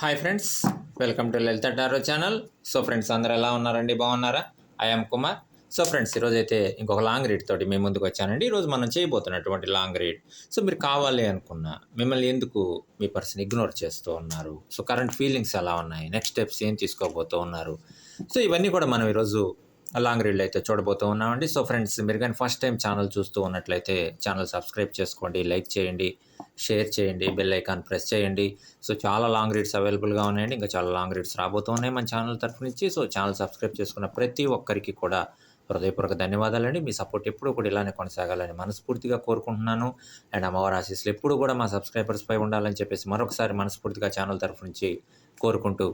Hi friends welcome to Lalitha tarot channel so friends అందరు ఎలా ఉన్నారండి? బాగున్నారా? ఐఎమ్ కుమార్ సో ఫ్రెండ్స్ ఈరోజు అయితే ఇంకొక లాంగ్ రీడ్ తోటి మేము ముందుకు వచ్చానండి. ఈరోజు మనం చేయబోతున్నటువంటి లాంగ్ రీడ్ సో మీరు కావాలి అనుకున్న మిమ్మల్ని ఎందుకు మీ పర్సన్ ఇగ్నోర్ చేస్తూ ఉన్నారు? సో కరెంట్ ఫీలింగ్స్ ఎలా ఉన్నాయి? నెక్స్ట్ స్టెప్స్ ఏం తీసుకోబోతూ ఉన్నారు? సో ఇవన్నీ కూడా మనం ఈరోజు లాంగ్ రీడ్లో అయితే చూడబోతూ ఉన్నామండి. సో ఫ్రెండ్స్ మీరు కానీ ఫస్ట్ టైం ఛానల్ చూస్తూ ఉన్నట్లయితే ఛానల్ సబ్స్క్రైబ్ చేసుకోండి లైక్ చేయండి. షేర్ చేయండి బెల్ ఐకాన్ ప్రెస్ చేయండి. సో చాలా లాంగ్ రీడ్స్ అవైలబుల్గా ఉన్నాయండి. ఇంకా చాలా లాంగ్ రీడ్స్ రాబోతూ ఉన్నాయి మన ఛానల్ తరఫు నుంచి. సో ఛానల్ సబ్స్క్రైబ్ చేసుకున్న ప్రతి ఒక్కరికి కూడా హృదయపూర్వక ధన్యవాదాలండి. మీ సపోర్ట్ ఎప్పుడూ కూడా ఇలానే కొనసాగాలని మనస్ఫూర్తిగా కోరుకుంటున్నాను. అండ్ అమ్మవారి ఆశీస్సులు ఎప్పుడు కూడా మా సబ్స్క్రైబర్స్ పై ఉండాలని చెప్పేసి మరొకసారి మనస్ఫూర్తిగా ఛానల్ తరఫు నుంచి కోరుకుంటూ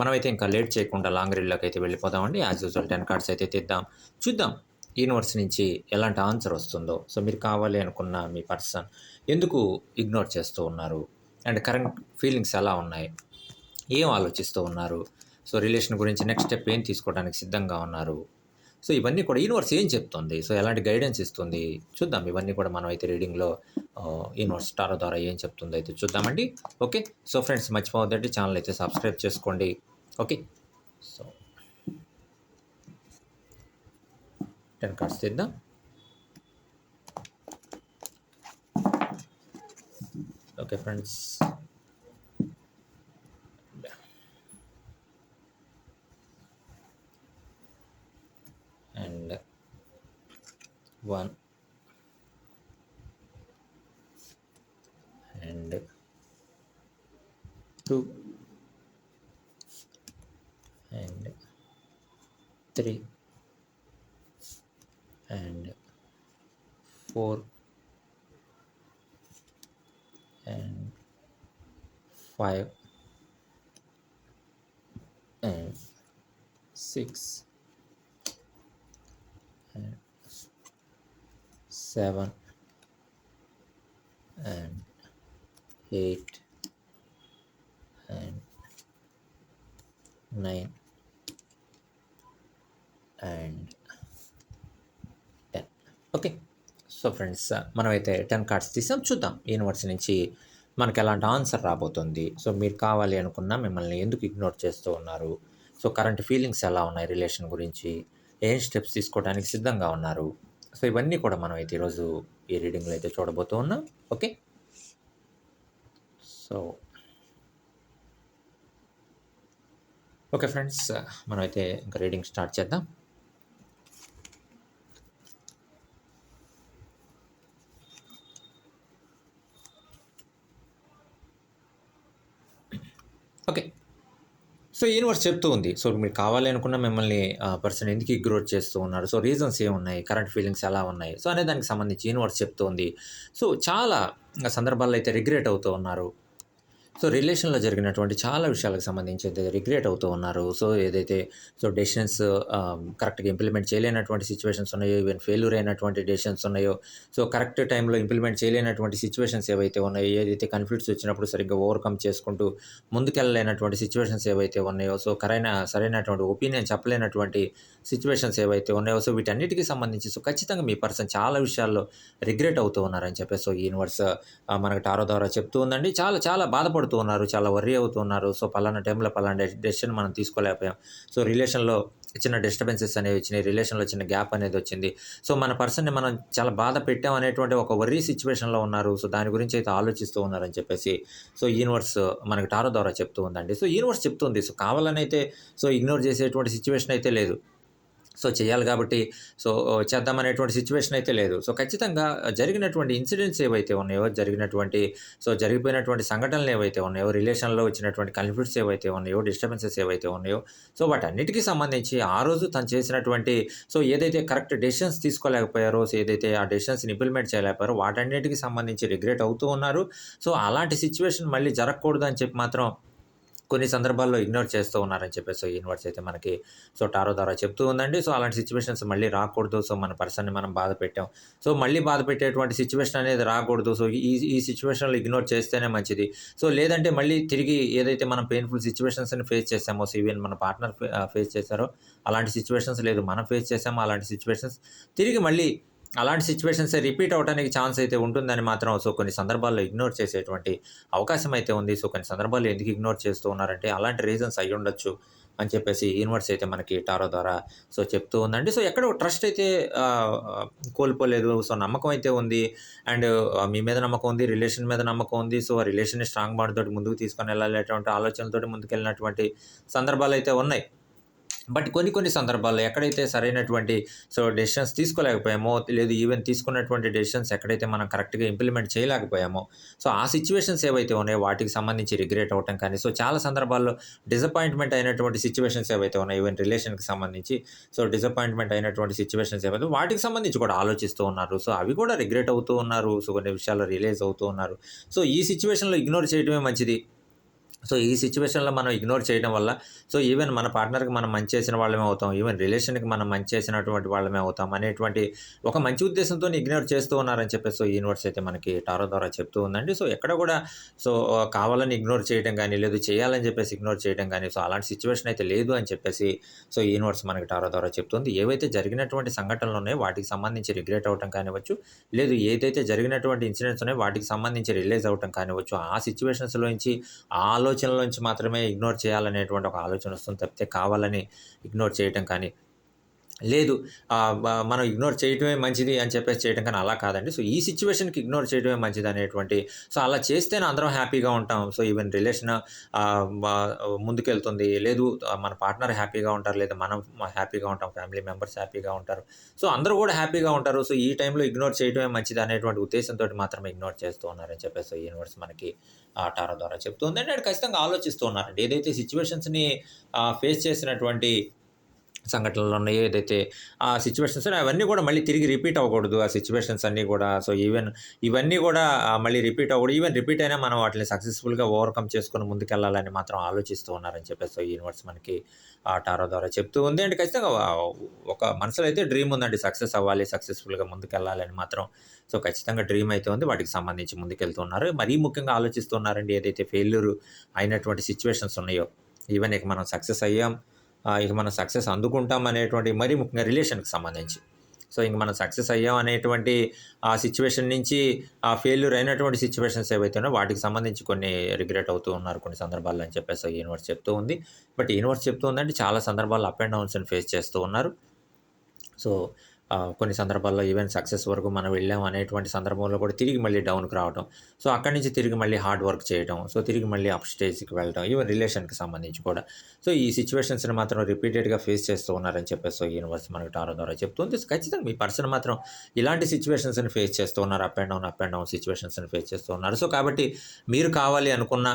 మనమైతే ఇంకా లేట్ చేయకుండా లాంగ్ రీడ్లోకి అయితే వెళ్ళిపోదామండి. యాజ్ యూజువల్ టెన్ కార్డ్స్ అయితే తీద్దాం. చూద్దాం. యూనివర్స్ నుంచి ఎలాంటి ఆన్సర్ వస్తుందో. సో మీరు కావాలి అనుకున్న మీ పర్సన్ ఎందుకు ఇగ్నోర్ చేస్తూ ఉన్నారు? అండ్ కరెంట్ ఫీలింగ్స్ ఎలా ఉన్నాయి? ఏం ఆలోచిస్తూ ఉన్నారు? సో రిలేషన్ గురించి నెక్స్ట్ స్టెప్ ఏం తీసుకోవడానికి సిద్ధంగా ఉన్నారు? సో ఇవన్నీ కూడా యూనివర్స్ ఏం చెప్తుంది? సో ఎలాంటి గైడెన్స్ ఇస్తుంది? చూద్దాం. ఇవన్నీ కూడా మనం అయితే రీడింగ్లో యూనివర్స్ స్టార్ ద్వారా ఏం చెప్తుందో అయితే చూద్దామండి. ఓకే? సో ఫ్రెండ్స్ మర్చిపోవద్దండి. ఛానల్ అయితే సబ్స్క్రైబ్ చేసుకోండి. ఓకే? సో టెన్ కార్డ్స్ తీద్దాం okay friends and one and two and three 4 and 5 and 6 and 7 and 8 and 9 and 10 okay. So friends మనమైతే టెన్ కార్డ్స్ తీసాం. చూద్దాం యూనివర్స్ నుంచి మనకి ఎలాంటి ఆన్సర్ రాబోతుంది. సో మీరు కావాలి అనుకున్నా మిమ్మల్ని ఎందుకు ఇగ్నోర్ చేస్తూ ఉన్నారు? సో కరెంట్ ఫీలింగ్స్ ఎలా ఉన్నాయి? రిలేషన్ గురించి ఏం స్టెప్స్ తీసుకోవడానికి సిద్ధంగా ఉన్నారు? సో ఇవన్నీ కూడా మనం అయితే ఈరోజు ఈ రీడింగ్లో అయితే చూడబోతూ ఉన్నాం. ఓకే? సో ఓకే ఫ్రెండ్స్ మనమైతే ఇంకా రీడింగ్ స్టార్ట్ చేద్దాం ఓకే సో యూనివర్స్ చెప్తూ ఉంది. సో మీరు కావాలి అనుకున్న మిమ్మల్ని పర్సన్ ఎందుకు ఇగ్రోర్ చేస్తూ ఉన్నారు? సో రీజన్స్ ఏమున్నాయి? కరెంట్ ఫీలింగ్స్ ఎలా ఉన్నాయి? సో అనే దానికి సంబంధించి యూనివర్స్ చెప్తూ ఉంది. సో చాలా సందర్భాల్లో అయితే రిగ్రెట్ అవుతూ ఉన్నారు. సో రిలేషన్లో జరిగినటువంటి చాలా విషయాలకు సంబంధించి రిగ్రెట్ అవుతూ ఉన్నారు. సో ఏదైతే సో డెసిషన్స్ కరెక్ట్గా ఇంప్లిమెంట్ చేయలేనటువంటి సిచ్యువేషన్స్ ఉన్నాయో ఈవెన్ ఫెయిల్యూర్ అయినటువంటి డెసిషన్స్ ఉన్నాయో సో కరెక్ట్ టైంలో ఇంప్లిమెంట్ చేయలేనటువంటి సిచ్యువేషన్స్ ఏవైతే ఉన్నాయో ఏదైతే కన్ఫ్లిక్ట్స్ వచ్చినప్పుడు సరిగ్గా ఓవర్కమ్ చేసుకుంటూ ముందుకెళ్ళలేనటువంటి సిచ్యువేషన్స్ ఏవైతే ఉన్నాయో సో కరైన సరైనటువంటి ఒపీనియన్ చెప్పలేనటువంటి సిచ్యువేషన్స్ ఏవైతే ఉన్నాయో సో వీటన్నిటికీ సంబంధించి సో ఖచ్చితంగా మీ పర్సన్ చాలా విషయాల్లో రిగ్రెట్ అవుతూ ఉన్నారని చెప్పేసి సో యూనివర్స్ మనకు టారో ద్వారా చెప్తూ ఉందండి. చాలా చాలా బాధపడుతూ ఉన్నారు చాలా వర్రీ అవుతున్నారు. సో పలానా టైంలో పలానా డెసిషన్ మనం తీసుకోలేకపోయాం. సో రిలేషన్లో చిన్న డిస్టర్బెన్సెస్ అనేవి వచ్చినాయి. రిలేషన్లో చిన్న గ్యాప్ అనేది వచ్చింది. సో మన పర్సన్ని మనం చాలా బాధ పెట్టాం అనేటువంటి ఒక వర్రీ సిచ్యువేషన్లో ఉన్నారు. సో దాని గురించి అయితే ఆలోచిస్తూ ఉన్నారని చెప్పేసి సో యూనివర్స్ మనకి టారో ద్వారా చెప్తూ ఉందండి. సో యూనివర్స్ చెప్తుంది. సో కావాలని అయితే సో ఇగ్నోర్ చేసేటువంటి సిచ్యువేషన్ అయితే లేదు. సో చేయాలి కాబట్టి సో చేద్దామనేటువంటి సిచ్యువేషన్ అయితే లేదు. సో ఖచ్చితంగా జరిగినటువంటి ఇన్సిడెంట్స్ ఏవైతే ఉన్నాయో జరిగినటువంటి సో జరిగిపోయినటువంటి సంఘటనలు ఏవైతే ఉన్నాయో రిలేషన్లో వచ్చినటువంటి కన్ఫ్లిక్ట్స్ ఏవైతే ఉన్నాయో డిస్టర్బెన్సెస్ ఏవైతే ఉన్నాయో సో వాటన్నిటికీ సంబంధించి ఆ రోజు తను చేసినటువంటి సో ఏదైతే కరెక్ట్ డెసిషన్స్ తీసుకోలేకపోయారో సో ఏదైతే ఆ డెసిషన్స్ని ఇంప్లిమెంట్ చేయలేకపోయారో వాటన్నిటికీ సంబంధించి రిగ్రెట్ అవుతూ ఉన్నారు. సో అలాంటి సిచ్యువేషన్ మళ్ళీ జరగకూడదు అని చెప్పి మాత్రం కొన్ని సందర్భాల్లో ఇగ్నోర్ చేస్తూ ఉన్నారని చెప్పేసి యూనివర్స్ అయితే మనకి సో టారో ద్వారా చెప్తూ ఉందండి. సో అలాంటి సిచ్యువేషన్స్ మళ్ళీ రాకూడదు. సో మన పర్సన్ని మనం బాధ పెట్టాం. సో మళ్ళీ బాధ పెట్టేటువంటి సిచ్యువేషన్ అనేది రాకూడదు. సో ఈ ఈ సిచ్యువేషన్లో ఇగ్నోర్ చేస్తేనే మంచిది. సో లేదంటే మళ్ళీ తిరిగి ఏదైతే మనం పెయిన్ఫుల్ సిచ్యువేషన్స్ని ఫేస్ చేసామో సో ఈవెన్ మన పార్ట్నర్ ఫేస్ చేశారో అలాంటి సిచ్యువేషన్స్ లేదు. మనం ఫేస్ చేసామో అలాంటి సిచ్యువేషన్స్ తిరిగి మళ్ళీ అలాంటి సిచ్యువేషన్స్ రిపీట్ అవ్వడానికి ఛాన్స్ అయితే ఉంటుందని మాత్రం సో కొన్ని సందర్భాల్లో ఇగ్నోర్ చేసేటువంటి అవకాశం అయితే ఉంది. సో కొన్ని సందర్భాల్లో ఎందుకు ఇగ్నోర్ చేస్తూ ఉన్నారంటే అలాంటి రీజన్స్ అయి ఉండొచ్చు అని చెప్పేసి యూనివర్స్ అయితే మనకి టారో ద్వారా సో చెప్తూ ఉందండి. సో ఎక్కడ ట్రస్ట్ అయితే కోల్పోలేదు. సో నమ్మకం అయితే ఉంది. అండ్ మీ మీద నమ్మకం ఉంది రిలేషన్ మీద నమ్మకం ఉంది. సో ఆ రిలేషన్ని స్ట్రాంగ్ బాండ్ తోటి ముందుకు తీసుకొని వెళ్ళాలనేటువంటి ఆలోచనలతోటి ముందుకెళ్ళినటువంటి సందర్భాలు అయితే ఉన్నాయి. బట్ కొన్ని కొన్ని సందర్భాల్లో ఎక్కడైతే సరైనటువంటి సో డెసిషన్స్ తీసుకోలేకపోయామో లేదు ఈవెన్ తీసుకున్నటువంటి డెసిషన్స్ ఎక్కడైతే మనం కరెక్ట్గా ఇంప్లిమెంట్ చేయలేకపోయామో సో ఆ సిచ్యువేషన్స్ ఏవైతే ఉన్నాయో వాటికి సంబంధించి రిగ్రెట్ అవ్వటం కానీ సో చాలా సందర్భాల్లో డిసప్పాయింట్మెంట్ అయినటువంటి సిచ్యువేషన్స్ ఏవైతే ఉన్నాయో ఈవెన్ రిలేషన్కి సంబంధించి సో డిసప్పాయింట్మెంట్ అయినటువంటి సిచ్యువేషన్స్ ఏవైతే వాటికి సంబంధించి కూడా ఆలోచిస్తూ ఉన్నారు. సో అవి కూడా రిగ్రెట్ అవుతూ ఉన్నారు. సో కొన్ని విషయాలు రియలైజ్ అవుతూ ఉన్నారు. సో ఈ సిచ్యువేషన్లో ఇగ్నోర్ చేయడమే మంచిది. సో ఈ సిచ్యువేషన్లో మనం ఇగ్నోర్ చేయడం వల్ల సో ఈవెన్ మన పార్ట్నర్కి మనం మంచి చేసిన వాళ్ళమే అవుతాం ఈవెన్ రిలేషన్కి మనం మంచి చేసినటువంటి వాళ్ళమే అవుతాం అనేటువంటి ఒక మంచి ఉద్దేశంతో ఇగ్నోర్ చేస్తూ ఉన్నారని చెప్పేసి సో యూనివర్స్ అయితే మనకి టారో ద్వారా చెప్తూ ఉందండి. సో ఎక్కడ కూడా సో కావాలని ఇగ్నోర్ చేయడం కానీ లేదు చేయాలని చెప్పేసి ఇగ్నోర్ చేయడం కానీ సో అలాంటి సిచ్యువేషన్ అయితే లేదు అని చెప్పేసి సో యూనివర్స్ మనకి టారో ద్వారా చెప్తుంది. ఏవైతే జరిగినటువంటి సంఘటనలు ఉన్నాయో వాటికి సంబంధించి రిగ్రెట్ అవటం కానివ్వచ్చు లేదు ఏదైతే జరిగినటువంటి ఇన్సిడెంట్స్ ఉన్నాయో వాటికి సంబంధించి రిలీజ్ అవటం కానివ్వచ్చు ఆ సిచ్యువేషన్స్లోంచి ఆలోచనల నుంచి మాత్రమే ఇగ్నోర్ చేయాలనేటువంటి ఒక ఆలోచన వస్తుంది తప్పితే కావాలని ఇగ్నోర్ చేయటం కానీ లేదు మనం ఇగ్నోర్ చేయటమే మంచిది అని చెప్పేసి చేయడం కానీ అలా కాదండి. సో ఈ సిచ్యువేషన్కి ఇగ్నోర్ చేయడమే మంచిది అనేటువంటి సో అలా చేస్తేనే అందరం హ్యాపీగా ఉంటాం. సో ఈవెన్ రిలేషన్ ముందుకెళ్తుంది. లేదు మన పార్ట్నర్ హ్యాపీగా ఉంటారు లేదా మనం హ్యాపీగా ఉంటాం ఫ్యామిలీ మెంబర్స్ హ్యాపీగా ఉంటారు. సో అందరూ కూడా హ్యాపీగా ఉంటారు. సో ఈ టైంలో ఇగ్నోర్ చేయడమే మంచిది అనేటువంటి ఉద్దేశంతో మాత్రమే ఇగ్నోర్ చేస్తూ ఉన్నారని చెప్పేసి యూనివర్స్ మనకి ఆ టారో ద్వారా చెప్తుంది అంటే ఖచ్చితంగా ఆలోచిస్తూ ఉన్నారండి. ఏదైతే సిచ్యువేషన్స్ని ఫేస్ చేసినటువంటి సంఘటనలు ఉన్నాయో ఏదైతే ఆ సిచ్యువేషన్స్ అవన్నీ కూడా మళ్ళీ తిరిగి రిపీట్ అవ్వకూడదు. ఆ సిచ్యువేషన్స్ అన్నీ కూడా సో ఈవెన్ ఇవన్నీ కూడా మళ్ళీ రిపీట్ అవ్వకూడదు. ఈవెన్ రిపీట్ అయినా మనం వాటిని సక్సెస్ఫుల్గా ఓవర్కమ్ చేసుకొని ముందుకెళ్ళాలని మాత్రం ఆలోచిస్తూ ఉన్నారని చెప్పేసి సో యూనివర్స్ మనకి ఆ టారో ద్వారా చెప్తూ ఉంది. అండ్ ఖచ్చితంగా ఒక మనసులో అయితే డ్రీమ్ ఉందండి. సక్సెస్ అవ్వాలి సక్సెస్ఫుల్గా ముందుకెళ్ళాలని మాత్రం. సో ఖచ్చితంగా డ్రీమ్ అయితే ఉంది. వాటికి సంబంధించి ముందుకెళ్తున్నారు మరీ ముఖ్యంగా ఆలోచిస్తున్నారండి ఏదైతే ఫెయిల్యూర్ అయినటువంటి సిచ్యువేషన్స్ ఉన్నాయో ఈవెన్ ఇక మనం సక్సెస్ అయ్యాం ఇక మనం సక్సెస్ అందుకుంటాం అనేటువంటి మరీ ముఖ్యంగా రిలేషన్కి సంబంధించి. సో ఇంక మనం సక్సెస్ అయ్యాం అనేటువంటి ఆ సిచ్యువేషన్ నుంచి ఆ ఫెయిల్యూర్ అయినటువంటి సిచ్యువేషన్స్ ఏవైతే ఉన్నాయో వాటికి సంబంధించి కొన్ని రిగ్రెట్ అవుతూ ఉన్నారు కొన్ని సందర్భాల్లో అని చెప్పేసి యూనివర్స్ చెప్తూ ఉంది. బట్ యూనివర్స్ చెప్తూ ఉందంటే చాలా సందర్భాల్లో అప్ అండ్ డౌన్స్ని ఫేస్ చేస్తూ ఉన్నారు. సో కొన్ని సందర్భాల్లో ఈవెన్ సక్సెస్ వరకు మనం వెళ్ళాం అనేటువంటి సందర్భంలో కూడా తిరిగి మళ్ళీ డౌన్కి రావడం సో అక్కడి నుంచి తిరిగి మళ్ళీ హార్డ్ వర్క్ చేయడం సో తిరిగి మళ్ళీ అప్ స్టేజ్కి వెళ్ళడం ఈవెన్ రిలేషన్కి సంబంధించి కూడా. సో ఈ సిచ్యువేషన్స్ని మాత్రం రిపీటెడ్గా ఫేస్ చేస్తూ ఉన్నారని చెప్పేసి సో యూనివర్స్ మనకి టారో ద్వారా చెప్తుంది. ఖచ్చితంగా మీ పర్సన్ మాత్రం ఇలాంటి సిచ్యువేషన్స్ని ఫేస్ చేస్తూ ఉన్నారు. Up and down up and down సిచ్యువేషన్స్ని face చేస్తూ ఉన్నారు. సో కాబట్టి మీరు కావాలి అనుకున్న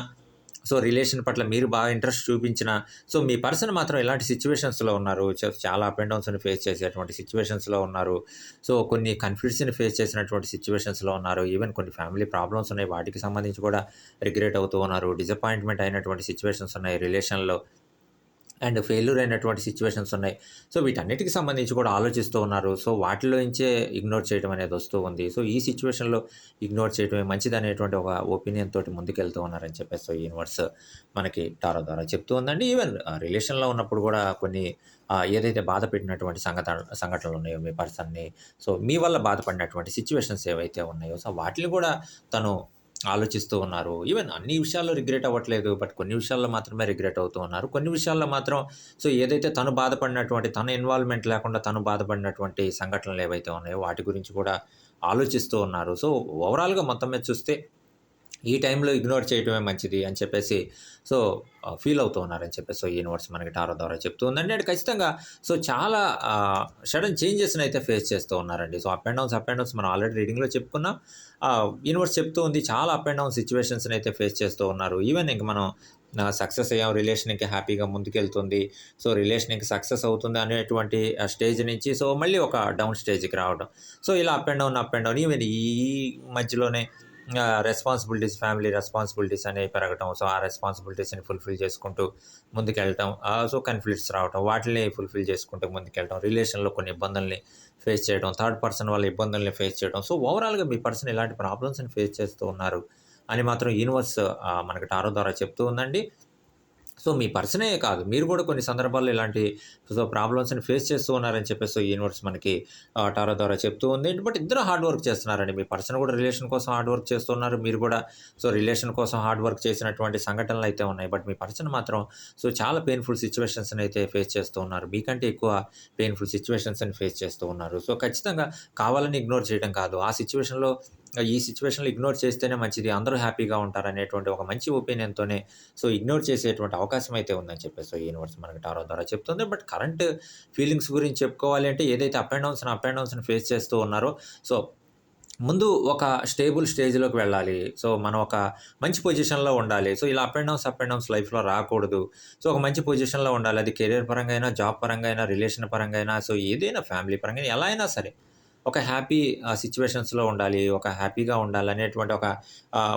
సో రిలేషన్ పట్ల మీరు బాగా ఇంట్రెస్ట్ చూపించిన సో మీ పర్సన్ మాత్రం ఇలాంటి సిచ్యువేషన్స్లో ఉన్నారు? చ- చాలా అప్ అండ్ డౌన్స్ని ఫేస్ చేసేటువంటి సిచ్యువేషన్స్లో ఉన్నారు. సో కొన్ని కన్ఫ్యూజన్ ఫేస్ చేసినటువంటి సిచ్యువేషన్స్లో ఉన్నారు. ఈవెన్ కొన్ని ఫ్యామిలీ ప్రాబ్లమ్స్ ఉన్నాయి. వాటికి సంబంధించి కూడా రిగ్రెట్ అవుతూ ఉన్నారు. డిసప్పాయింట్మెంట్ అయినటువంటి సిచ్యువేషన్స్ ఉన్నాయి రిలేషన్లో. అండ్ ఫెయిల్యూర్ అయినటువంటి సిచ్యువేషన్స్ ఉన్నాయి. సో వీటన్నిటికి సంబంధించి కూడా ఆలోచిస్తూ ఉన్నారు. సో వాటిలో నుంచే ఇగ్నోర్ చేయడం అనేది వస్తూ ఉంది. సో ఈ సిచ్యువేషన్లో ఇగ్నోర్ చేయడమే మంచిది అనేటువంటి ఒక ఒపీనియన్ తోటి ముందుకెళ్తూ ఉన్నారని చెప్పేసి సో యూనివర్స్ మనకి టారో ద్వారా చెప్తూ ఉందండి. ఈవెన్ రిలేషన్లో ఉన్నప్పుడు కూడా కొన్ని ఏదైతే బాధ పెట్టినటువంటి సంఘటన సంఘటనలు ఉన్నాయో మీ పర్సన్ని సో మీ వల్ల బాధపడినటువంటి సిచ్యువేషన్స్ ఏవైతే ఉన్నాయో సో వాటిని కూడా తను ఆలోచిస్తూ ఉన్నారు. ఈవెన్ అన్ని విషయాల్లో రిగ్రెట్ అవ్వట్లేదు బట్ కొన్ని విషయాల్లో మాత్రమే రిగ్రెట్ అవుతూ ఉన్నారు. కొన్ని విషయాల్లో మాత్రం సో ఏదైతే తను బాధపడినటువంటి తన ఇన్వాల్వ్మెంట్ లేకుండా తను బాధపడినటువంటి సంఘటనలు ఏవైతే ఉన్నాయో వాటి గురించి కూడా ఆలోచిస్తూ ఉన్నారు. సో ఓవరాల్గా మొత్తం మీద చూస్తే ఈ టైంలో ఇగ్నోర్ చేయడమే మంచిది అని చెప్పేసి సో ఫీల్ అవుతూ ఉన్నారని చెప్పేసి సో యూనివర్స్ మనకి టారో ద్వారా చెప్తూ ఉందండి. అండ్ ఖచ్చితంగా సో చాలా సడన్ చేంజెస్ని అయితే ఫేస్ చేస్తూ ఉన్నారండి. So up and downs up and downs మనం ఆల్రెడీ రీడింగ్లో చెప్పుకున్నాం. యూనివర్స్ చెప్తూ ఉంది చాలా అప్ అండ్ డౌన్ సిచ్యువేషన్స్ని అయితే ఫేస్ చేస్తూ ఉన్నారు. ఈవెన్ ఇంక మనం సక్సెస్ అయ్యాం రిలేషన్కి హ్యాపీగా ముందుకెళ్తుంది. సో రిలేషన్కి సక్సెస్ అవుతుంది అనేటువంటి స్టేజ్ నుంచి సో మళ్ళీ ఒక డౌన్ స్టేజ్కి రావడం. సో ఇలా up and down up and down even ఈ మధ్యలోనే రెస్పాన్సిబిలిటీస్ ఫ్యామిలీ రెస్పాన్సిబిలిటీస్ అనేవి పెరగటం సో ఆ రెస్పాన్సిబిలిటీస్ని ఫుల్ఫిల్ చేసుకుంటూ ముందుకెళ్ళటం సో కన్ఫ్లిక్ట్స్ రావటం వాటిని ఫుల్ఫిల్ చేసుకుంటూ ముందుకెళ్ళటం రిలేషన్లో కొన్ని ఇబ్బందుల్ని ఫేస్ చేయడం థర్డ్ పర్సన్ వాళ్ళ ఇబ్బందుల్ని ఫేస్ చేయడం సో ఓవరాల్గా మీ పర్సన్ ఇలాంటి ప్రాబ్లమ్స్ని ఫేస్ చేస్తూ ఉన్నారు అని మాత్రం యూనివర్స్ మనకి టారో ద్వారా చెప్తూ ఉందండి. సో మీ పర్సనే కాదు. మీరు కూడా కొన్ని సందర్భాల్లో ఇలాంటి సో ప్రాబ్లమ్స్ని ఫేస్ చేస్తూ ఉన్నారని చెప్పేసి యూనివర్స్ మనకి టారో ద్వారా చెప్తూ ఉంది. బట్ ఇద్దరు హార్డ్ వర్క్ చేస్తున్నారండి. మీ పర్సన్ కూడా రిలేషన్ కోసం హార్డ్ వర్క్ చేస్తున్నారు. మీరు కూడా సో రిలేషన్ కోసం హార్డ్ వర్క్ చేసినటువంటి సంఘటనలు అయితే ఉన్నాయి. బట్ మీ పర్సన్ మాత్రం సో చాలా పెయిన్ఫుల్ సిచ్యువేషన్స్ని అయితే ఫేస్ చేస్తూ ఉన్నారు. మీకంటే ఎక్కువ పెయిన్ఫుల్ సిచ్యువేషన్స్ని ఫేస్ చేస్తూ ఉన్నారు. సో ఖచ్చితంగా కావాలని ఇగ్నోర్ చేయడం కాదు. ఆ సిచ్యువేషన్లో ఈ సిచ్యువేషన్లో ఇగ్నోర్ చేస్తేనే మంచిది. అందరూ హ్యాపీగా ఉంటారు అనేటువంటి ఒక మంచి ఒపీనియన్తోనే సో ఇగ్నోర్ చేసేటువంటి అవకాశం అయితే ఉందని చెప్పేసి సో యూనివర్స్ మనకి టారో ద్వారా చెప్తుంది. బట్ కరెంట్ ఫీలింగ్స్ గురించి చెప్పుకోవాలి అంటే ఏదైతే up and downs up and డౌన్స్ని face చేస్తూ ఉన్నారో సో ముందు ఒక స్టేబుల్ స్టేజ్లోకి వెళ్ళాలి. సో మనం ఒక మంచి పొజిషన్లో ఉండాలి. సో ఇలా up and downs up and downs లైఫ్లో రాకూడదు. సో ఒక మంచి పొజిషన్లో ఉండాలి. అది కెరీర్ పరంగా అయినా జాబ్ పరంగా అయినా రిలేషన్ పరంగా అయినా సో ఏదైనా ఫ్యామిలీ పరంగా అయినా, ఎలా అయినా సరే. ఒక హ్యాపీ సిచ్యువేషన్స్లో ఉండాలి ఒక హ్యాపీగా ఉండాలి అనేటువంటి ఒక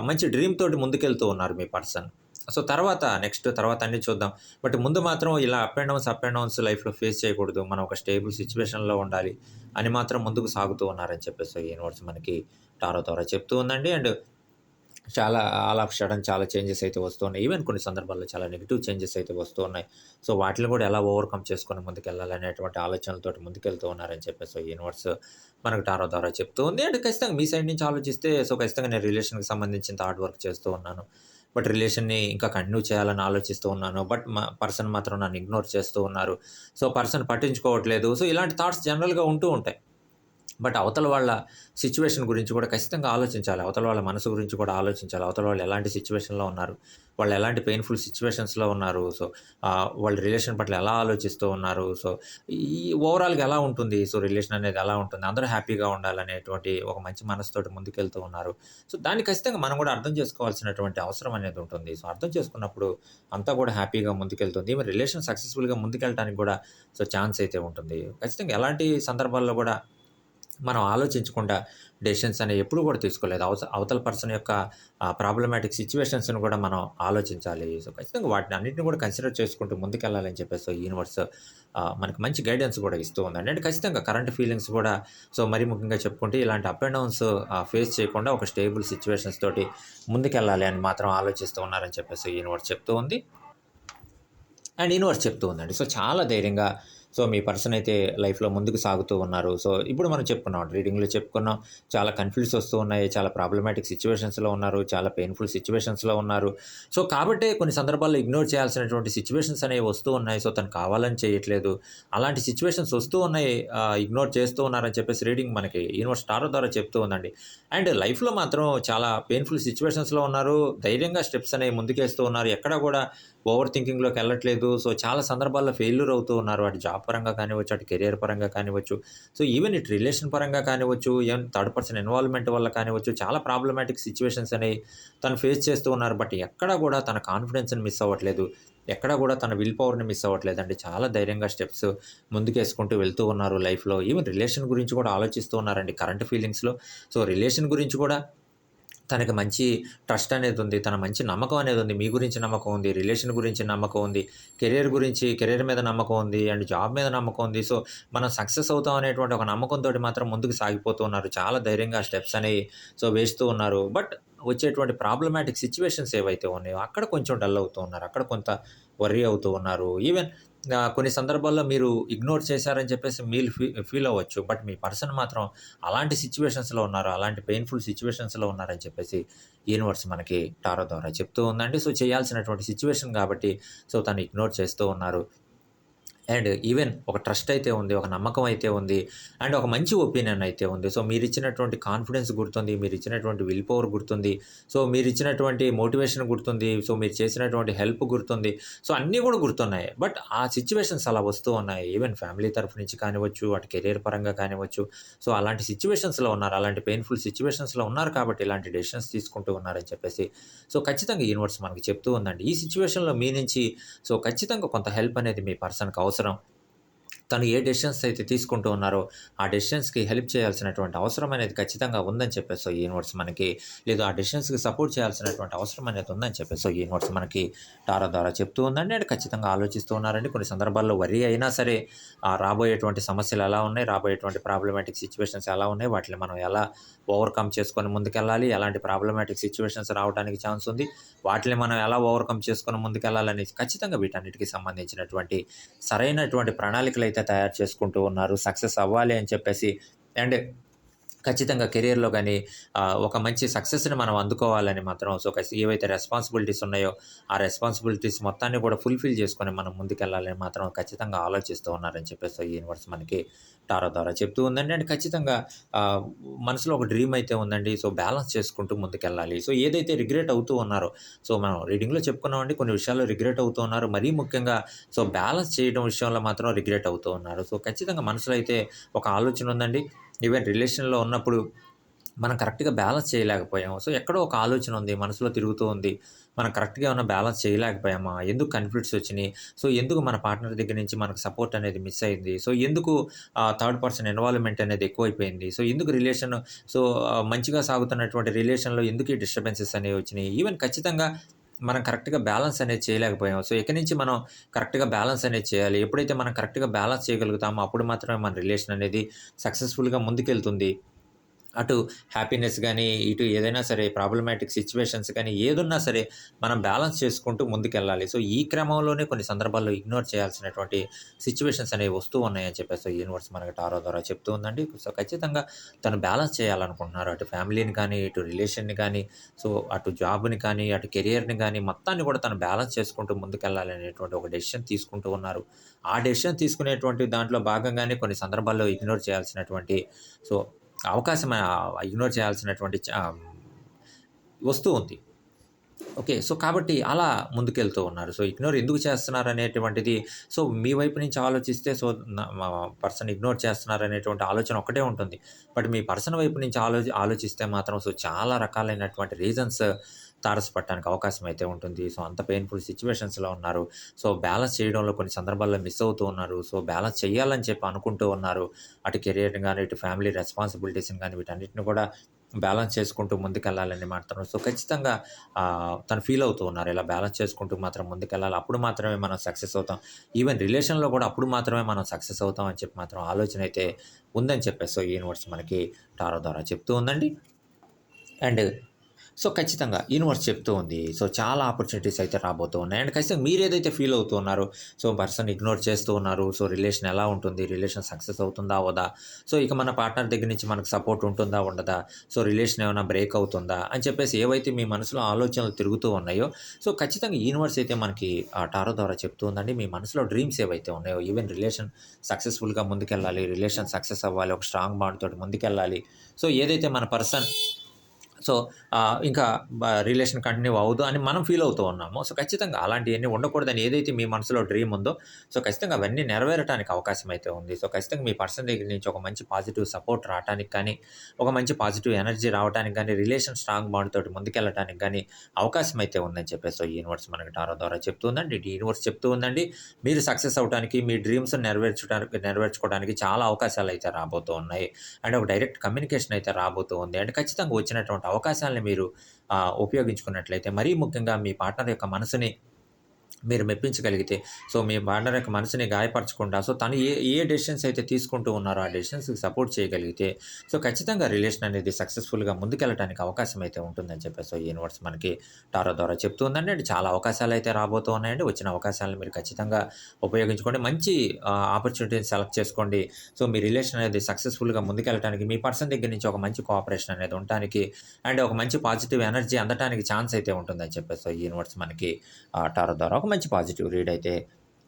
మంచి డ్రీమ్ తోటి ముందుకెళ్తూ ఉన్నారు మీ పర్సన్. సో తర్వాత నెక్స్ట్ తర్వాత అన్ని చూద్దాం. బట్ ముందు మాత్రం ఇలా up and downs up and downs లైఫ్లో ఫేస్ చేయకూడదు. మనం ఒక స్టేబుల్ సిచ్యువేషన్లో ఉండాలి అని మాత్రం ముందుకు సాగుతూ ఉన్నారని చెప్పేసి యూనివర్స్ మనకి టారో ద్వారా చెప్తూ ఉందండి. అండ్ చాలా ఆల్ ఆఫ్ సడన్ చాలా చేంజెస్ అయితే వస్తున్నాయి. ఈవెన్ కొన్ని సందర్భాల్లో చాలా నెగిటివ్ చేంజెస్ అయితే వస్తూ ఉన్నాయి సో వాటిని కూడా ఎలా ఓవర్కమ్ చేసుకొని ముందుకెళ్ళాలి అనేటువంటి ఆలోచనలతోటి ముందుకెళ్తూ ఉన్నారని చెప్పేసి యూనివర్స్ మనకు టారో ద్వారా చెప్తూ ఉంది. అండ్ ఖచ్చితంగా మీ సైడ్ నుంచి ఆలోచిస్తే సో ఖచ్చితంగా నేను రిలేషన్కి సంబంధించిన హార్డ్ వర్క్ చేస్తూ ఉన్నాను. బట్ రిలేషన్ని ఇంకా కంటిన్యూ చేయాలని ఆలోచిస్తూ ఉన్నాను. బట్ మా పర్సన్ మాత్రం నన్ను ఇగ్నోర్ చేస్తూ ఉన్నారు. సో పర్సన్ పట్టించుకోవట్లేదు. సో ఇలాంటి థాట్స్ జనరల్గా ఉంటూ ఉంటాయి. బట్ అవతల వాళ్ళ సిచ్యువేషన్ గురించి కూడా ఖచ్చితంగా ఆలోచించాలి. అవతల వాళ్ళ మనసు గురించి కూడా ఆలోచించాలి. అవతల వాళ్ళు ఎలాంటి సిచ్యువేషన్లో ఉన్నారు? వాళ్ళు ఎలాంటి పెయిన్ఫుల్ సిచ్యువేషన్స్లో ఉన్నారు? సో వాళ్ళ రిలేషన్ పట్ల ఎలా ఆలోచిస్తూ ఉన్నారు? సో ఈ ఓవరాల్గా ఎలా ఉంటుంది? సో రిలేషన్ అనేది ఎలా ఉంటుంది? అందరూ హ్యాపీగా ఉండాలనేటువంటి ఒక మంచి మనసుతోటి ముందుకెళ్తూ ఉన్నారు. సో దాన్ని ఖచ్చితంగా మనం కూడా అర్థం చేసుకోవాల్సినటువంటి అవసరం అనేది ఉంటుంది. సో అర్థం చేసుకున్నప్పుడు అంతా కూడా హ్యాపీగా ముందుకెళ్తుంది. రిలేషన్ సక్సెస్ఫుల్గా ముందుకెళ్ళడానికి కూడా సో ఛాన్స్ అయితే ఉంటుంది. ఖచ్చితంగా ఎలాంటి సందర్భాల్లో కూడా మనం ఆలోచించకుండా డెసిషన్స్ అనేవి ఎప్పుడు కూడా తీసుకోలేదు. అవత అవతల పర్సన్ యొక్క ప్రాబ్లమాటిక్ సిచ్యువేషన్స్ని కూడా మనం ఆలోచించాలి. సో ఖచ్చితంగా వాటిని అన్నింటిని కూడా కన్సిడర్ చేసుకుంటూ ముందుకెళ్ళాలని చెప్పేసి యూనివర్స్ మనకి మంచి గైడెన్స్ కూడా ఇస్తూ ఉందండి అంటే ఖచ్చితంగా కరెంట్ ఫీలింగ్స్ కూడా సో మరీ ముఖ్యంగా చెప్పుకుంటే ఇలాంటి అప్ అండ్ డౌన్స్ ఫేస్ చేయకుండా ఒక స్టేబుల్ సిచ్యువేషన్స్ తోటి ముందుకెళ్ళాలి అని మాత్రం ఆలోచిస్తూ ఉన్నారని చెప్పేసి యూనివర్స్ చెప్తూ ఉంది. అండ్ యూనివర్స్ చెప్తూ ఉందండి. సో చాలా ధైర్యంగా సో మీ పర్సన్ అయితే లైఫ్లో ముందుకు సాగుతూ ఉన్నారు. సో ఇప్పుడు మనం చెప్పుకున్నాం రీడింగ్లో చెప్పుకున్నాం చాలా కన్ఫ్యూజ్ వస్తూ ఉన్నాయి చాలా ప్రాబ్లమాటిక్ సిచ్యువేషన్స్లో ఉన్నారు చాలా పెయిన్ఫుల్ సిచ్యువేషన్స్లో ఉన్నారు. సో కాబట్టే కొన్ని సందర్భాల్లో ఇగ్నోర్ చేయాల్సినటువంటి సిచ్యువేషన్స్ అనేవి వస్తూ ఉన్నాయి. సో తను కావాలని చేయట్లేదు. అలాంటి సిచ్యువేషన్స్ వస్తూ ఉన్నాయి ఇగ్నోర్ చేస్తూ ఉన్నారని చెప్పేసి రీడింగ్ మనకి యూనివర్స్ స్టార్ ద్వారా చెప్తూ ఉందండి. అండ్ లైఫ్లో మాత్రం చాలా పెయిన్ఫుల్ సిచ్యువేషన్స్లో ఉన్నారు ధైర్యంగా స్టెప్స్ అనేవి ముందుకేస్తూ ఉన్నారు ఎక్కడ కూడా ఓవర్ థింకింగ్లోకి వెళ్ళట్లేదు. సో చాలా సందర్భాల్లో ఫెయిల్యూర్ అవుతూ ఉన్నారు వాటి జాబ్ పరంగా కానివచ్చు అటు కెరియర్ పరంగా కానివచ్చు సో ఈవెన్ ఇటు రిలేషన్ పరంగా కానివచ్చు ఈవెన్ థర్డ్ పర్సన్ ఇన్వాల్వ్మెంట్ వల్ల కానివచ్చు చాలా ప్రాబ్లమాటిక్ సిచ్యువేషన్స్ అనేవి తను ఫేస్ చేస్తూ ఉన్నారు. బట్ ఎక్కడా కూడా తన కాన్ఫిడెన్స్ని మిస్ అవ్వట్లేదు. ఎక్కడా కూడా తన విల్ పవర్ని మిస్ అవ్వట్లేదు. అండి చాలా ధైర్యంగా స్టెప్స్ ముందుకేసుకుంటూ వెళ్తూ ఉన్నారు లైఫ్లో ఈవెన్ రిలేషన్ గురించి కూడా ఆలోచిస్తూ ఉన్నారండి కరెంట్ ఫీలింగ్స్లో సో రిలేషన్ గురించి కూడా తనకి మంచి ట్రస్ట్ అనేది ఉంది తన మంచి నమ్మకం అనేది ఉంది మీ గురించి నమ్మకం ఉంది రిలేషన్ గురించి నమ్మకం ఉంది కెరీర్ గురించి కెరీర్ మీద నమ్మకం ఉంది అండ్ జాబ్ మీద నమ్మకం ఉంది. సో మనం సక్సెస్ అవుతాం అనేటువంటి ఒక నమ్మకంతో మాత్రం ముందుకు సాగిపోతూ ఉన్నారు. చాలా ధైర్యంగా స్టెప్స్ అనేవి సో వేస్తూ ఉన్నారు. బట్ వచ్చేటువంటి ప్రాబ్లమాటిక్ సిచ్యువేషన్స్ ఏవైతే ఉన్నాయో అక్కడ కొంచెం డల్ అవుతూ ఉన్నారు. అక్కడ కొంత వర్రీ అవుతూ ఉన్నారు. ఈవెన్ కొన్ని సందర్భాల్లో మీరు ఇగ్నోర్ చేశారని చెప్పేసి మీరు ఫీ ఫీల్ అవ్వచ్చు. బట్ మీ పర్సన్ మాత్రం అలాంటి సిచ్యువేషన్స్లో ఉన్నారు అలాంటి పెయిన్ఫుల్ సిచ్యువేషన్స్లో ఉన్నారని చెప్పేసి యూనివర్స్ మనకి టారో ద్వారా చెప్తూ ఉందండి. సో చేయాల్సినటువంటి సిచ్యువేషన్ కాబట్టి సో తను ఇగ్నోర్ చేస్తూ ఉన్నారు. అండ్ ఈవెన్ ఒక ట్రస్ట్ అయితే ఉంది ఒక నమ్మకం అయితే ఉంది అండ్ ఒక మంచి ఒపీనియన్ అయితే ఉంది. సో మీరు ఇచ్చినటువంటి కాన్ఫిడెన్స్ గుర్తుంది మీరు ఇచ్చినటువంటి విల్ పవర్ గుర్తుంది సో మీరు ఇచ్చినటువంటి మోటివేషన్ గుర్తుంది సో మీరు చేసినటువంటి హెల్ప్ గుర్తుంది. సో అన్నీ కూడా గుర్తున్నాయి. బట్ ఆ సిచ్యువేషన్స్ అలా వస్తూ ఉన్నాయి. ఈవెన్ ఫ్యామిలీ తరఫు నుంచి కానివచ్చు అటు కెరీర్ పరంగా కానివచ్చు సో అలాంటి సిచ్యువేషన్స్లో ఉన్నారు. అలాంటి పెయిన్ఫుల్ సిచ్యువేషన్స్లో ఉన్నారు కాబట్టి ఇలాంటి డెసిషన్స్ తీసుకుంటూ ఉన్నారని చెప్పేసి. సో ఖచ్చితంగా యూనివర్స్ మనకి చెప్తూ ఉందండి. ఈ సిచ్యువేషన్లో మీ నుంచి సో ఖచ్చితంగా కొంత హెల్ప్ అనేది మీ పర్సన్కి అవసరం తను ఏ డెసిషన్స్ అయితే తీసుకుంటూ ఉన్నారో ఆ డెసిషన్స్కి హెల్ప్ చేయాల్సినటువంటి అవసరం అనేది ఖచ్చితంగా ఉందని చెప్పేసి ఈ యూనివర్స్ మనకి లేదు ఆ డెసిషన్స్కి సపోర్ట్ చేయాల్సినటువంటి అవసరం అనేది ఉందని చెప్పేసి ఈ యూనివర్స్ మనకి టారా ద్వారా చెప్తూ ఉందండి. అండ్ ఖచ్చితంగా ఆలోచిస్తూ ఉన్నారండి. కొన్ని సందర్భాల్లో వరి అయినా సరే ఆ రాబోయేటువంటి సమస్యలు ఎలా ఉన్నాయి రాబోయేటువంటి ప్రాబ్లమాటిక్ సిచ్యువేషన్స్ ఎలా ఉన్నాయి వాటిని మనం ఎలా ఓవర్కమ్ చేసుకొని ముందుకెళ్ళాలి ఎలాంటి ప్రాబ్లమాటిక్ సిచ్యువేషన్స్ రావడానికి ఛాన్స్ ఉంది వాటిని మనం ఎలా ఓవర్కమ్ చేసుకొని ముందుకెళ్ళాలని ఖచ్చితంగా వీటన్నిటికీ సంబంధించినటువంటి సరైనటువంటి ప్రణాళికలు అయితే తయారు చేసుకుంటూ ఉన్నారు సక్సెస్ అవ్వాలి అని చెప్పేసి. అండ్ ఖచ్చితంగా కెరియర్లో కానీ ఒక మంచి సక్సెస్ని మనం అందుకోవాలని మాత్రం సో ఏవైతే రెస్పాన్సిబిలిటీస్ ఉన్నాయో ఆ రెస్పాన్సిబిలిటీస్ మొత్తాన్ని కూడా ఫుల్ఫిల్ చేసుకొని మనం ముందుకెళ్ళాలని మాత్రం ఖచ్చితంగా ఆలోచిస్తూ ఉన్నారని చెప్పేసి ఈ యూనివర్స్ మనకి టారో ద్వారా చెప్తూ ఉందండి. అండ్ ఖచ్చితంగా మనసులో ఒక డ్రీమ్ అయితే ఉందండి. సో బ్యాలెన్స్ చేసుకుంటూ ముందుకెళ్ళాలి. సో ఏదైతే రిగ్రెట్ అవుతూ ఉన్నారో సో మనం రీడింగ్లో చెప్పుకున్నామండి కొన్ని విషయాల్లో రిగ్రెట్ అవుతూ ఉన్నారు. మరీ ముఖ్యంగా సో బ్యాలెన్స్ చేయడం విషయంలో మాత్రం రిగ్రెట్ అవుతూ ఉన్నారు. సో ఖచ్చితంగా మనసులో అయితే ఒక ఆలోచన ఉందండి. ఈవెన్ రిలేషన్లో ఉన్నప్పుడు మనం కరెక్ట్గా బ్యాలెన్స్ చేయలేకపోయాము. సో ఎక్కడో ఒక ఆలోచన ఉంది మనసులో తిరుగుతూ ఉంది. మనం కరెక్ట్గా ఉన్న బ్యాలెన్స్ చేయలేకపోయామా? ఎందుకు కన్ఫ్లిక్ట్స్ వచ్చినాయి? సో ఎందుకు మన పార్ట్నర్ దగ్గర నుంచి మనకు సపోర్ట్ అనేది మిస్ అయింది? సో ఎందుకు థర్డ్ పర్సన్ ఇన్వాల్వ్మెంట్ అనేది ఎక్కువైపోయింది? సో ఎందుకు రిలేషన్ సో మంచిగా సాగుతున్నటువంటి రిలేషన్లో ఎందుకు ఈ డిస్టర్బెన్సెస్ అనేవి వచ్చినాయి? ఈవెన్ ఖచ్చితంగా మనం కరెక్ట్గా బ్యాలెన్స్ అనేది చేయలేకపోయాం. సో ఇక్కడి నుంచి మనం కరెక్ట్గా బ్యాలెన్స్ అనేది చేయాలి? ఎప్పుడైతే మనం కరెక్ట్గా బ్యాలెన్స్ చేయగలుగుతామో అప్పుడు మాత్రమే మన రిలేషన్ అనేది సక్సెస్ఫుల్గా ముందుకెళ్తుంది. అటు హ్యాపీనెస్ కానీ ఇటు ఏదైనా సరే ప్రాబ్లమాటిక్ సిచ్యువేషన్స్ కానీ ఏదున్నా సరే మనం బ్యాలెన్స్ చేసుకుంటూ ముందుకెళ్ళాలి. సో ఈ క్రమంలోనే కొన్ని సందర్భాల్లో ఇగ్నోర్ చేయాల్సినటువంటి సిచ్యువేషన్స్ అనేవి వస్తూ ఉన్నాయని చెప్పేసి యూనివర్స్ మనకి టారో ద్వారా చెప్తూ ఉందండి. సో ఖచ్చితంగా తను బ్యాలెన్స్ చేయాలనుకుంటున్నారు. అటు ఫ్యామిలీని కానీ ఇటు రిలేషన్ని కానీ సో అటు జాబ్ని కానీ అటు కెరియర్ని కానీ మొత్తాన్ని కూడా తను బ్యాలెన్స్ చేసుకుంటూ ముందుకెళ్ళాలి అనేటువంటి ఒక డెసిషన్ తీసుకుంటూ ఉన్నారు. ఆ డెసిషన్ తీసుకునేటువంటి దాంట్లో భాగంగానే కొన్ని సందర్భాల్లో ఇగ్నోర్ చేయాల్సినటువంటి సో అవకాశం ఇగ్నోర్ చేయాల్సినటువంటి వస్తూ ఉంది. ఓకే సో కాబట్టి అలా ముందుకెళ్తూ ఉన్నారు. సో ఇగ్నోర్ ఎందుకు చేస్తున్నారు అనేటువంటిది సో మీ వైపు నుంచి ఆలోచిస్తే సో పర్సన్ ఇగ్నోర్ చేస్తున్నారు అనేటువంటి ఆలోచన ఒకటే ఉంటుంది. బట్ మీ పర్సన్ వైపు నుంచి ఆలోచి ఆలోచిస్తే మాత్రం సో చాలా రకాలైనటువంటి రీజన్స్ తారసపడటానికి అవకాశం అయితే ఉంటుంది. సో అంత పెయిన్ఫుల్ సిచ్యువేషన్స్లో ఉన్నారు. సో బ్యాలెన్స్ చేయడంలో కొన్ని సందర్భాల్లో మిస్ అవుతూ ఉన్నారు. సో బ్యాలెన్స్ చేయాలని చెప్పి అనుకుంటూ ఉన్నారు. అటు కెరియర్ని కానీ ఇటు ఫ్యామిలీ రెస్పాన్సిబిలిటీస్ని కానీ వీటన్నిటిని కూడా బ్యాలెన్స్ చేసుకుంటూ ముందుకెళ్ళాలని మాత్రం సో ఖచ్చితంగా తను ఫీల్ అవుతూ ఉన్నారు. ఇలా బ్యాలెన్స్ చేసుకుంటూ మాత్రం ముందుకెళ్ళాలి. అప్పుడు మాత్రమే మనం సక్సెస్ అవుతాం. ఈవెన్ రిలేషన్లో కూడా అప్పుడు మాత్రమే మనం సక్సెస్ అవుతాం అని చెప్పి మాత్రం ఆలోచన అయితే ఉందని చెప్పేసి సో ఈ యూనివర్స్ మనకి టారో ద్వారా చెప్తూ ఉందండి. అండ్ సో ఖచ్చితంగా యూనివర్స్ చెప్తూ ఉంది. సో చాలా ఆపర్చునిటీస్ అయితే రాబోతూ ఉన్నాయి. అండ్ ఖచ్చితంగా మీరు ఏదైతే ఫీల్ అవుతూ ఉన్నారో సో పర్సన్ ఇగ్నోర్ చేస్తూ ఉన్నారు. సో రిలేషన్ ఎలా ఉంటుంది? రిలేషన్ సక్సెస్ అవుతుందా? అవదా? సో ఇక మన పార్ట్నర్ దగ్గర నుంచి మనకు సపోర్ట్ ఉంటుందా? ఉండదా? సో రిలేషన్ ఏమైనా బ్రేక్ అవుతుందా? అని చెప్పేసి ఏవైతే మీ మనసులో ఆలోచనలు తిరుగుతూ ఉన్నాయో సో ఖచ్చితంగా యూనివర్స్ అయితే మనకి ఆ టారో ద్వారా చెప్తూ ఉందండి. మీ మనసులో డ్రీమ్స్ ఏవైతే ఉన్నాయో ఈవెన్ రిలేషన్ సక్సెస్ఫుల్గా ముందుకెళ్ళాలి రిలేషన్ సక్సెస్ అవ్వాలి ఒక స్ట్రాంగ్ బాండ్ తోటి ముందుకెళ్ళాలి. సో ఏదైతే మన పర్సన్ సో ఇంకా రిలేషన్ కంటిన్యూ అవ్వదు అని మనం ఫీల్ అవుతూ ఉన్నాము. సో ఖచ్చితంగా అలాంటివన్నీ ఉండకూడదని ఏదైతే మీ మనసులో డ్రీమ్ ఉందో సో ఖచ్చితంగా అవన్నీ నెరవేరడానికి అవకాశం అయితే ఉంది. సో ఖచ్చితంగా మీ పర్సన్ దగ్గర నుంచి ఒక మంచి పాజిటివ్ సపోర్ట్ రావడానికి కానీ ఒక మంచి పాజిటివ్ ఎనర్జీ రావడానికి కానీ రిలేషన్ స్ట్రాంగ్ బాండ్ తోటి ముందుకెళ్ళడానికి కానీ అవకాశం అయితే ఉందని చెప్పేసి సో యూనివర్స్ మనకి టారో ద్వారా చెప్తుందండి యూనివర్స్ చెప్తూ ఉందండి మీరు సక్సెస్ అవడానికి మీ డ్రీమ్స్ నెరవేర్చడానికి నెరవేర్చుకోవడానికి చాలా అవకాశాలు అయితే రాబోతూ ఉన్నాయి. అండ్ ఒక డైరెక్ట్ కమ్యూనికేషన్ అయితే రాబోతూ ఉంది. అండ్ ఖచ్చితంగా వచ్చినటువంటి అవకాశాలని మీరు ఉపయోగించుకున్నట్లయితే మరీ ముఖ్యంగా మీ పార్ట్నర్ యొక్క మనసుని మీరు మెప్పించగలిగితే. సో మీ పార్ట్నర్ యొక్క మనసుని గాయపరచకుండా సో తను ఏ ఏ డెసిషన్స్ అయితే తీసుకుంటూ ఉన్నారో ఆ డెసిషన్స్కి సపోర్ట్ చేయగలిగితే సో ఖచ్చితంగా రిలేషన్ అనేది సక్సెస్ఫుల్గా ముందుకెళ్ళడానికి అవకాశం అయితే ఉంటుందని చెప్పేసి సో యూనివర్స్ మనకి టారో ద్వారా చెప్తుందండి అండ్ చాలా అవకాశాలు అయితే రాబోతూ ఉన్నాయండి. వచ్చిన అవకాశాలను మీరు ఖచ్చితంగా ఉపయోగించుకోండి. మంచి ఆపర్చునిటీని సెలెక్ట్ చేసుకోండి. సో మీ రిలేషన్ అనేది సక్సెస్ఫుల్గా ముందుకెళ్ళడానికి మీ పర్సన్ దగ్గర నుంచి ఒక మంచి కోఆపరేషన్ అనేది ఉండటానికి అండ్ ఒక మంచి పాజిటివ్ ఎనర్జీ అందటానికి ఛాన్స్ అయితే ఉంటుందని చెప్పేసి సో యూనివర్స్ మనకి ఆ, టారో ద్వారా ఒక మంచి పాజిటివ్ రీడ్ అయితే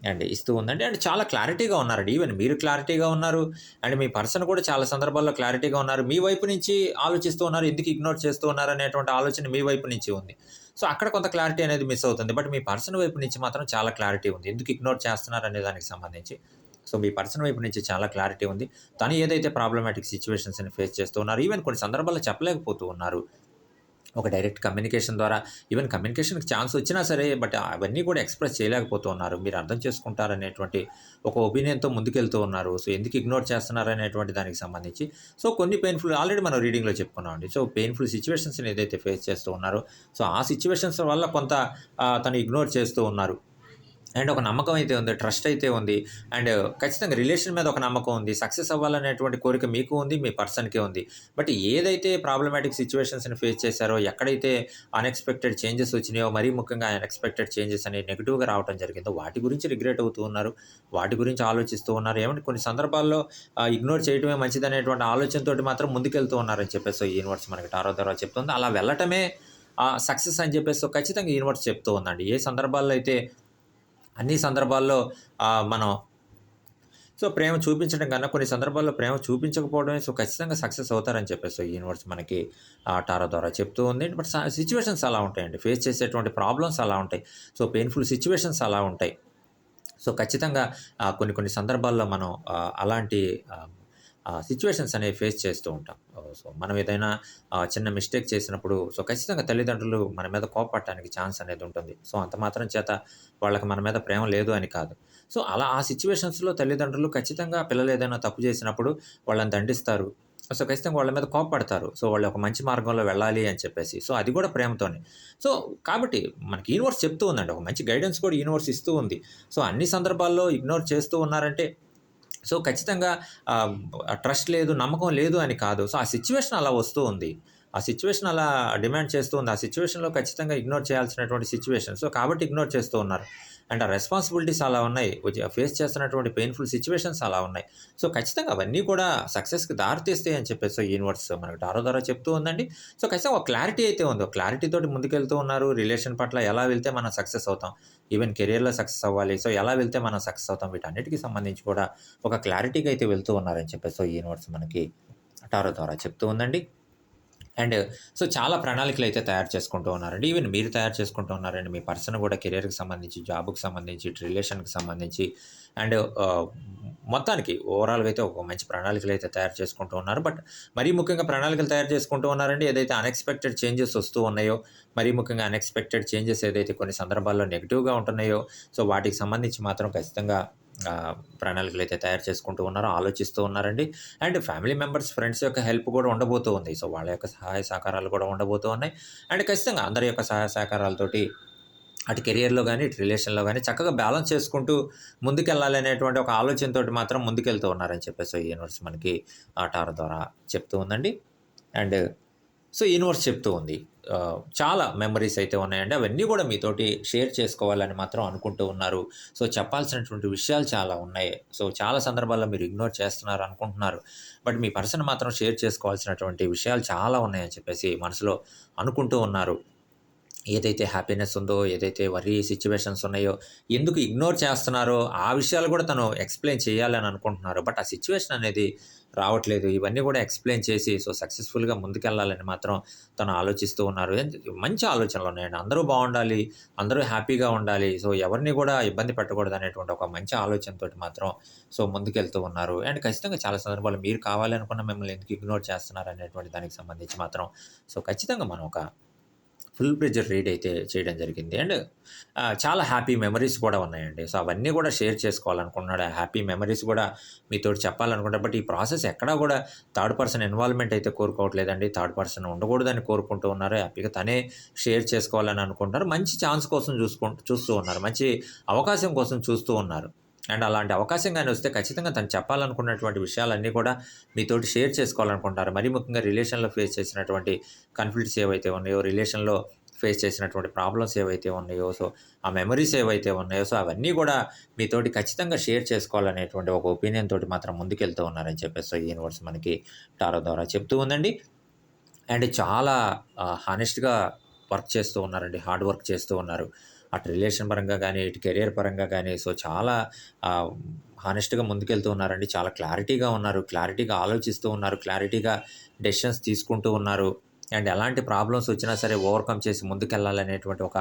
అండ్ ఇస్తూ ఉందండి. అండ్ చాలా క్లారిటీగా ఉన్నారండి ఈవెన్ మీరు క్లారిటీగా ఉన్నారు. అండ్ మీ పర్సన్ కూడా చాలా సందర్భాల్లో క్లారిటీగా ఉన్నారు. మీ వైపు నుంచి ఆలోచిస్తూ ఉన్నారు. ఎందుకు ఇగ్నోర్ చేస్తూ ఉన్నారు అనేటువంటి ఆలోచన మీ వైపు నుంచి ఉంది. సో అక్కడ కొంత క్లారిటీ అనేది మిస్ అవుతుంది. బట్ మీ పర్సన్ వైపు నుంచి మాత్రం చాలా క్లారిటీ ఉంది. ఎందుకు ఇగ్నోర్ చేస్తున్నారు అనే దానికి సంబంధించి. సో మీ పర్సన్ వైపు నుంచి చాలా క్లారిటీ ఉంది. తను ఏదైతే ప్రాబ్లమాటిక్ సిచ్యువేషన్స్ని ఫేస్ చేస్తూ ఉన్నారు ఈవెన్ కొన్ని సందర్భాల్లో చెప్పలేకపోతూ ఉన్నారు. ఒక డైరెక్ట్ కమ్యూనికేషన్ ద్వారా ఈవెన్ కమ్యూనికేషన్‌కి ఛాన్స్ వచ్చినా సరే బట్ అవన్నీ కూడా ఎక్స్‌ప్రెస్ చేయలేకపోతూ ఉన్నారు. మీరు అర్థం చేసుకుంటారనేటువంటి ఒక ఒపీనియన్‌తో ముందుకెళ్తూ ఉన్నారు. సో, ఎందుకు ఇగ్నోర్ చేస్తున్నారనేటువంటి దానికి సంబంధించి సో, కొన్ని పెయిన్‌ఫుల్ ఆల్రెడీ మనం రీడింగ్‌లో చెప్పుకున్నామండి. సో, పెయిన్‌ఫుల్ సిచ్యువేషన్స్ని ఏదైతే ఫేస్ చేస్తూ ఉన్నారో సో, ఆ సిచ్యువేషన్స్ వల్ల కొంత తను ఇగ్నోర్ చేస్తూ ఉన్నారు. అండ్ ఒక నమ్మకం అయితే ఉంది. ట్రస్ట్ అయితే ఉంది. అండ్ ఖచ్చితంగా రిలేషన్ మీద ఒక నమ్మకం ఉంది. సక్సెస్ అవ్వాలనేటువంటి కోరిక మీకు ఉంది. మీ పర్సన్‌కే ఉంది. బట్ ఏదైతే ప్రాబ్లమాటిక్ సిచ్యువేషన్స్ని ఫేస్ చేశారో, ఎక్కడైతే అన్‌ఎక్స్‌పెక్టెడ్ చేంజెస్ వచ్చినాయో, మరీ ముఖ్యంగా అన్‌ఎక్స్‌పెక్టెడ్ చేంజెస్ అనేవి నెగెటివ్‌గా రావటం జరిగిందో, వాటి గురించి రిగ్రెట్ అవుతూ ఉన్నారు. వాటి గురించి ఆలోచిస్తూ ఉన్నారు. ఏమంటే కొన్ని సందర్భాల్లో ఇగ్నోర్ ఇగ్నోర్ చేయటమే మంచిదనేటువంటి ఆలోచనతోటి మాత్రం ముందుకెళ్తూ ఉన్నారని చెప్పేసి ఈ యూనివర్స్ మనకి టారో ద్వారా చెప్తుంది. అలా వెళ్ళటమే సక్సెస్ అని చెప్పేసి ఖచ్చితంగా యూనివర్స్ చెప్తూ ఉందండి. ఏ సందర్భాల్లో అయితే అన్ని సందర్భాల్లో మనం సో, ప్రేమ చూపించడం కన్నా కొన్ని సందర్భాల్లో ప్రేమ చూపించకపోవడమే సో, ఖచ్చితంగా సక్సెస్ అవుతారని చెప్పేసి ఈ యూనివర్స్ మనకి ఆహ్, టారో ద్వారా చెప్తూ ఉంది. బట్ సిచ్యువేషన్స్ అలా ఉంటాయండి. ఫేస్ చేసేటువంటి ప్రాబ్లమ్స్ అలా ఉంటాయి. సో, పెయిన్‌ఫుల్ సిచ్యువేషన్స్ అలా ఉంటాయి. సో, ఖచ్చితంగా కొన్ని కొన్ని సందర్భాల్లో మనం అలాంటి సిచ్యువేషన్స్ అనేవి ఫేస్ చేస్తూ ఉంటాం. సో, మనం ఏదైనా చిన్న మిస్టేక్ చేసినప్పుడు సో, ఖచ్చితంగా తల్లిదండ్రులు మన మీద కోపడటానికి ఛాన్స్ అనేది ఉంటుంది. సో, అంత మాత్రం చేత వాళ్ళకి మన మీద ప్రేమ లేదు అని కాదు. సో, అలా ఆ సిచ్యువేషన్స్లో తల్లిదండ్రులు ఖచ్చితంగా పిల్లలు ఏదైనా తప్పు చేసినప్పుడు వాళ్ళని దండిస్తారు. సో, ఖచ్చితంగా వాళ్ళ మీద కోపడతారు సో, వాళ్ళు ఒక మంచి మార్గంలో వెళ్ళాలి అని చెప్పేసి. సో, అది కూడా ప్రేమతోనే. సో, కాబట్టి మనకి యూనివర్స్ చెప్తూ ఉందండి. ఒక మంచి గైడెన్స్ కూడా యూనివర్స్ ఇస్తూ ఉంది. సో, అన్ని సందర్భాల్లో ఇగ్నోర్ చేస్తూ ఉన్నారంటే సో, ఖచ్చితంగా ట్రస్ట్ లేదు, నమ్మకం లేదు అని కాదు. సో, ఆ సిచ్యువేషన్ అలా వస్తూ ఉంది. ఆ సిచ్యువేషన్ అలా డిమాండ్ చేస్తూ ఉంది. ఆ సిచ్యువేషన్లో ఖచ్చితంగా ఇగ్నోర్ చేయాల్సినటువంటి సిచ్యువేషన్ సో, కాబట్టి ఇగ్నోర్ చేస్తూ ఉన్నారు. అండ్ ఆ రెస్పాన్సిబిలిటీస్ అలా ఉన్నాయి. ఫేస్ చేస్తున్నటువంటి పెయిన్‌ఫుల్ సిచ్యువేషన్స్ అలా ఉన్నాయి. సో, ఖచ్చితంగా అవన్నీ కూడా సక్సెస్‌కి దారితీస్తాయి అని చెప్పేసి యూనివర్స్ మనకి డారో ద్వారా చెప్తూ ఉందండి. సో, ఖచ్చితంగా ఒక క్లారిటీ అయితే ఉంది. ఒక క్లారిటీ తోటి ముందుకెళ్తూ ఉన్నారు. రిలేషన్ పట్ల ఎలా వెళ్తే మనం సక్సెస్ అవుతాం. ఈవెన్ కెరియర్‌లో సక్సెస్ అవ్వాలి. సో, ఎలా వెళ్తే మనం సక్సెస్ అవుతాం. వీటన్నిటికీ సంబంధించి కూడా ఒక క్లారిటీగా అయితే వెళ్తూ ఉన్నారని చెప్పేసి యూనివర్స్ మనకి టారో ద్వారా చెప్తూ ఉందండి. అండ్ సో, చాలా ప్రణాళికలు అయితే తయారు చేసుకుంటూ ఉన్నారండి. ఈవెన్ మీరు తయారు చేసుకుంటూ ఉన్నారండి. మీ పర్సన్ కూడా కెరియర్‌కి సంబంధించి, జాబ్‌కి సంబంధించి, రిలేషన్‌కి సంబంధించి అండ్ మొత్తానికి ఓవరాల్‌గా అయితే ఒక మంచి ప్రణాళికలు అయితే తయారు చేసుకుంటూ ఉన్నారు. బట్ మరీ ముఖ్యంగా ప్రణాళికలు తయారు చేసుకుంటూ ఉన్నారండి. ఏదైతే అన్‌ఎక్స్‌పెక్టెడ్ చేంజెస్ వస్తూ ఉన్నాయో, మరీ ముఖ్యంగా అన్‌ఎక్స్‌పెక్టెడ్ చేంజెస్ ఏదైతే కొన్ని సందర్భాల్లో నెగెటివ్‌గా ఉంటున్నాయో, సో, వాటికి సంబంధించి మాత్రం ఖచ్చితంగా ప్రణాళికలు అయితే తయారు చేసుకుంటూ ఉన్నారో ఆలోచిస్తూ ఉన్నారండి. అండ్ ఫ్యామిలీ మెంబర్స్, ఫ్రెండ్స్ యొక్క హెల్ప్ కూడా ఉండబోతూ ఉంది. సో, వాళ్ళ యొక్క సహాయ సహకారాలు కూడా ఉండబోతూ ఉన్నాయి. అండ్ ఖచ్చితంగా అందరి యొక్క సహాయ సహకారాలతోటి అటు కెరియర్‌లో కానీ ఇటు రిలేషన్‌లో కానీ చక్కగా బ్యాలెన్స్ చేసుకుంటూ ముందుకెళ్ళాలి అనేటువంటి ఒక ఆలోచనతో మాత్రం ముందుకెళ్తూ ఉన్నారని చెప్పేసి యూనివర్స్ మనకి ఆ టార్ ద్వారా చెప్తూ ఉందండి. అండ్ సో, యూనివర్స్ చెప్తూ ఉంది. చాలా మెమరీస్ అయితే ఉన్నాయండి. అవన్నీ కూడా మీతోటి షేర్ చేసుకోవాలని మాత్రం అనుకుంటూ ఉన్నారు. సో, చెప్పాల్సినటువంటి విషయాలు చాలా ఉన్నాయి. సో, చాలా సందర్భాల్లో మీరు ఇగ్నోర్ చేస్తున్నారు అనుకుంటున్నారు. బట్ మీ పర్సన్ మాత్రం షేర్ చేసుకోవాల్సినటువంటి విషయాలు చాలా ఉన్నాయని చెప్పేసి మనసులో అనుకుంటూ ఉన్నారు. ఏదైతే హ్యాపీనెస్ ఉందో, ఏదైతే వరీ సిచ్యువేషన్స్ ఉన్నాయో, ఎందుకు ఇగ్నోర్ చేస్తున్నారో ఆ విషయాలు కూడా తను ఎక్స్‌ప్లెయిన్ చేయాలని అనుకుంటున్నారు. బట్ ఆ సిచ్యువేషన్ అనేది రావట్లేదు. ఇవన్నీ కూడా ఎక్స్‌ప్లెయిన్ చేసి సో, సక్సెస్‌ఫుల్‌గా ముందుకెళ్ళాలని మాత్రం తను ఆలోచిస్తూ ఉన్నారు. మంచి ఆలోచనలు ఉన్నాయండి. అందరూ బాగుండాలి అందరూ హ్యాపీగా ఉండాలి. సో, ఎవరిని కూడా ఇబ్బంది పెట్టకూడదు అనేటువంటి ఒక మంచి ఆలోచనతో మాత్రం సో, ముందుకెళ్తూ ఉన్నారు. అండ్ ఖచ్చితంగా చాలా సందర్భాలు మీరు కావాలనుకున్న మిమ్మల్ని ఎందుకు ఇగ్నోర్ చేస్తున్నారు అనేటువంటి దానికి సంబంధించి మాత్రం సో, ఖచ్చితంగా మనం ఒక ఫుల్ ప్రెజర్ రీడ్ అయితే చేయడం జరిగింది. అండ్ చాలా హ్యాపీ మెమరీస్ కూడా ఉన్నాయండి. సో, అవన్నీ కూడా షేర్ చేసుకోవాలనుకుంటున్నాడు. ఆ హ్యాపీ మెమరీస్ కూడా మీతోటి చెప్పాలనుకుంటా బట్ ఈ ప్రాసెస్ ఎక్కడా కూడా థర్డ్ పర్సన్ ఇన్వాల్వ్‌మెంట్ అయితే కోరుకోవట్లేదండి. థర్డ్ పర్సన్ ఉండకూడదని కోరుకుంటూ ఉన్నారు. హ్యాపీగా తనే షేర్ చేసుకోవాలని అనుకుంటున్నారు. మంచి ఛాన్స్ కోసం చూసుకుంటూ చూస్తూ ఉన్నారు. మంచి అవకాశం కోసం చూస్తూ ఉన్నారు. అండ్ అలాంటి అవకాశం కానీ వస్తే ఖచ్చితంగా తను చెప్పాలనుకున్నటువంటి విషయాలన్నీ కూడా మీతోటి షేర్ చేసుకోవాలనుకుంటారు. మరీ ముఖ్యంగా రిలేషన్‌లో ఫేస్ చేసినటువంటి కన్ఫ్లిక్ట్స్ ఏవైతే ఉన్నాయో, రిలేషన్‌లో ఫేస్ చేసినటువంటి ప్రాబ్లమ్స్ ఏవైతే ఉన్నాయో, సో, ఆ మెమరీస్ ఏవైతే ఉన్నాయో, సో, అవన్నీ కూడా మీతోటి ఖచ్చితంగా షేర్ చేసుకోవాలనేటువంటి ఒక ఒపీనియన్ తోటి మాత్రం ముందుకెళ్తూ ఉన్నారని చెప్పేసి సో యూనివర్స్ మనకి టారో ద్వారా చెప్తూ ఉందండి. అండ్ చాలా హానెస్ట్‌గా వర్క్ చేస్తూ ఉన్నారండి. హార్డ్ వర్క్ చేస్తూ ఉన్నారు. అటు రిలేషన్ పరంగా కానీ ఇటు కెరియర్ పరంగా కానీ సో, చాలా హానెస్ట్‌గా ముందుకెళ్తూ ఉన్నారండి. చాలా క్లారిటీగా ఉన్నారు. క్లారిటీగా ఆలోచిస్తూ ఉన్నారు. క్లారిటీగా డెసిషన్స్ తీసుకుంటూ ఉన్నారు. అండ్ ఎలాంటి ప్రాబ్లమ్స్ వచ్చినా సరే ఓవర్కమ్ చేసి ముందుకెళ్ళాలనేటువంటి ఒక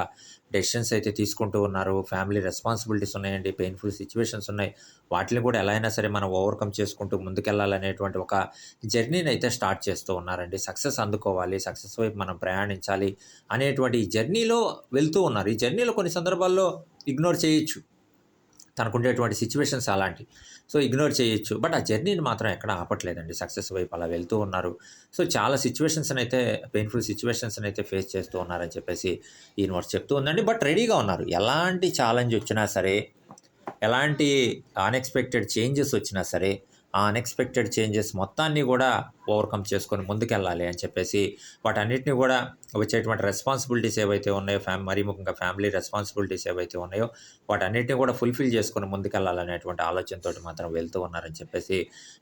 డెసిషన్స్ అయితే తీసుకుంటూ ఉన్నారు. ఫ్యామిలీ రెస్పాన్సిబిలిటీస్ ఉన్నాయండి పెయిన్ఫుల్ సిచ్యువేషన్స్ ఉన్నాయి. వాటిని కూడా ఎలా అయినా సరే మనం ఓవర్కమ్ చేసుకుంటూ ముందుకెళ్ళాలనేటువంటి ఒక జర్నీని అయితే స్టార్ట్ చేస్తూ ఉన్నారండి. సక్సెస్ అందుకోవాలి సక్సెస్ వైపు మనం ప్రయాణించాలి అనేటువంటి ఈ జర్నీలో వెళ్తూ ఉన్నారు. ఈ జర్నీలో కొన్ని సందర్భాల్లో ఇగ్నోర్ చేయొచ్చు. తనకుండేటువంటి సిచ్యువేషన్స్ అలాంటివి. సో ఇగ్నోర్ చేయొచ్చు. బట్ ఆ జర్నీని మాత్రం ఎక్కడ ఆపట్లేదండి. సక్సెస్ వైపు అలా వెళ్తూ ఉన్నారు. సో చాలా సిచ్యువేషన్స్ని అయితే పెయిన్ఫుల్ సిచ్యువేషన్స్ని అయితే ఫేస్ చేస్తూ ఉన్నారని చెప్పేసి యూనివర్స్ చెప్తూ ఉందండి. బట్ రెడీగా ఉన్నారు. ఎలాంటి ఛాలెంజ్ వచ్చినా సరే ఎలాంటి అన్ఎక్స్పెక్టెడ్ చేంజెస్ వచ్చినా సరే ఆ అన్ఎక్స్పెక్టెడ్ చేంజెస్ మొత్తాన్ని కూడా ఓవర్కమ్ చేసుకొని ముందుకెళ్ళాలి అని చెప్పేసి వాటన్నిటిని కూడా వచ్చేటువంటి రెస్పాన్సిబిలిటీస్ ఏవైతే ఉన్నాయో ఫ్యామ్ మరీ ముఖ్యంగా ఫ్యామిలీ రెస్పాన్సిబిలిటీస్ ఏవైతే ఉన్నాయో వాటన్నిటిని కూడా ఫుల్ఫిల్ చేసుకొని ముందుకెళ్ళాలనేటువంటి ఆలోచనతో మాత్రం వెళ్తూ ఉన్నారని చెప్పేసి